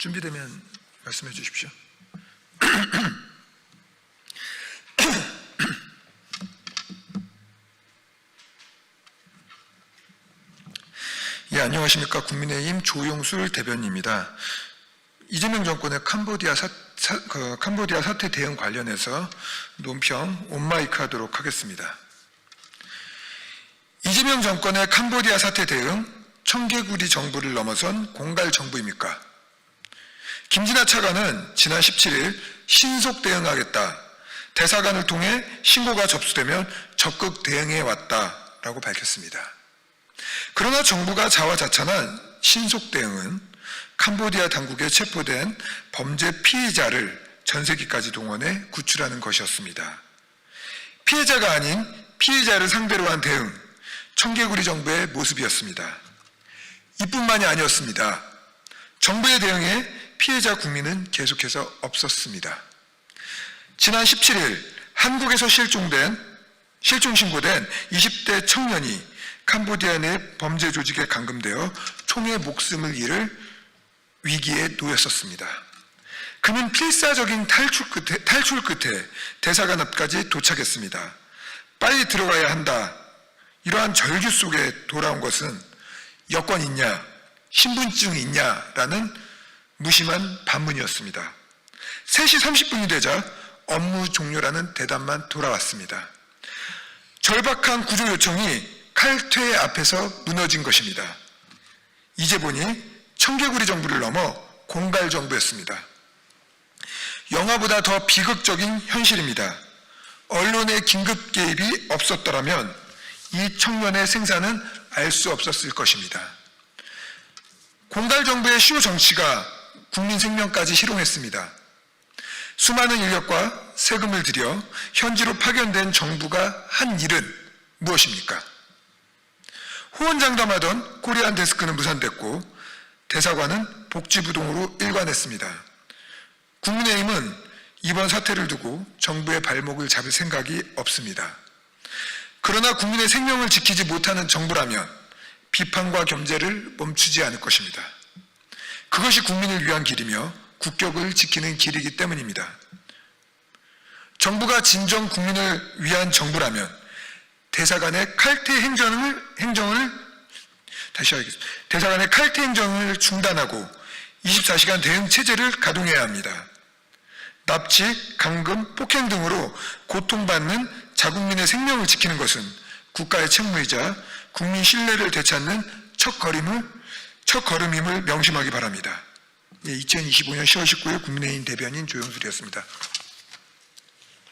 준비되면 말씀해 주십시오. 예, 안녕하십니까. 국민의힘 조용술 대변인입니다. 이재명 정권의 캄보디아, 사, 사- 그 캄보디아 사태 대응 관련해서 논평 온마이크 하도록 하겠습니다. 이재명 정권의 캄보디아 사태 대응 청개구리 정부를 넘어선 공갈 정부입니까? 김진아 차관은 지난 17일 신속 대응하겠다. 대사관을 통해 신고가 접수되면 적극 대응해 왔다라고 밝혔습니다. 그러나 정부가 자화자찬한 신속 대응은 캄보디아 당국에 체포된 범죄 피의자를 전세기까지 동원해 구출하는 것이었습니다. 피해자가 아닌 피의자를 상대로 한 대응, 청개구리 정부의 모습이었습니다. 이뿐만이 아니었습니다. 정부의 대응에 피해자 국민은 계속해서 없었습니다. 지난 17일 한국에서 실종된 실종 신고된 20대 청년이 캄보디아 내 범죄 조직에 감금되어 총의 목숨을 잃을 위기에 놓였었습니다. 그는 필사적인 탈출 끝에, 탈출 끝에 대사관 앞까지 도착했습니다. 빨리 들어가야 한다. 이러한 절규 속에 돌아온 것은 여권 있냐, 신분증 있냐라는 무심한 반문이었습니다. 3시 30분이 되자 업무 종료라는 대답만 돌아왔습니다. 절박한 구조 요청이 칼퇴 앞에서 무너진 것입니다. 이제 보니 청개구리 정부를 넘어 공갈 정부였습니다. 영화보다 더 비극적인 현실입니다. 언론의 긴급 개입이 없었더라면 이 청년의 생사는 알 수 없었을 것입니다. 공갈 정부의 시효 정치가 국민 생명까지 희롱했습니다. 수많은 인력과 세금을 들여 현지로 파견된 정부가 한 일은 무엇입니까? 호언장담하던 코리안 데스크는 무산됐고 대사관은 복지부동으로 일관했습니다. 국민의힘은 이번 사태를 두고 정부의 발목을 잡을 생각이 없습니다. 그러나 국민의 생명을 지키지 못하는 정부라면 비판과 겸제를 멈추지 않을 것입니다. 그것이 국민을 위한 길이며 국격을 지키는 길이기 때문입니다. 정부가 진정 국민을 위한 정부라면 대사관의 칼퇴 행정을 행정을 다시 하겠습니다. 대사관의 칼퇴 행정을 중단하고 24시간 대응 체제를 가동해야 합니다. 납치, 감금, 폭행 등으로 고통받는 자국민의 생명을 지키는 것은 국가의 책무이자 국민 신뢰를 되찾는 첫 걸음을 첫 걸음임을 명심하기 바랍니다. 예, 2025년 10월 19일 국민의힘 대변인 조영술이었습니다.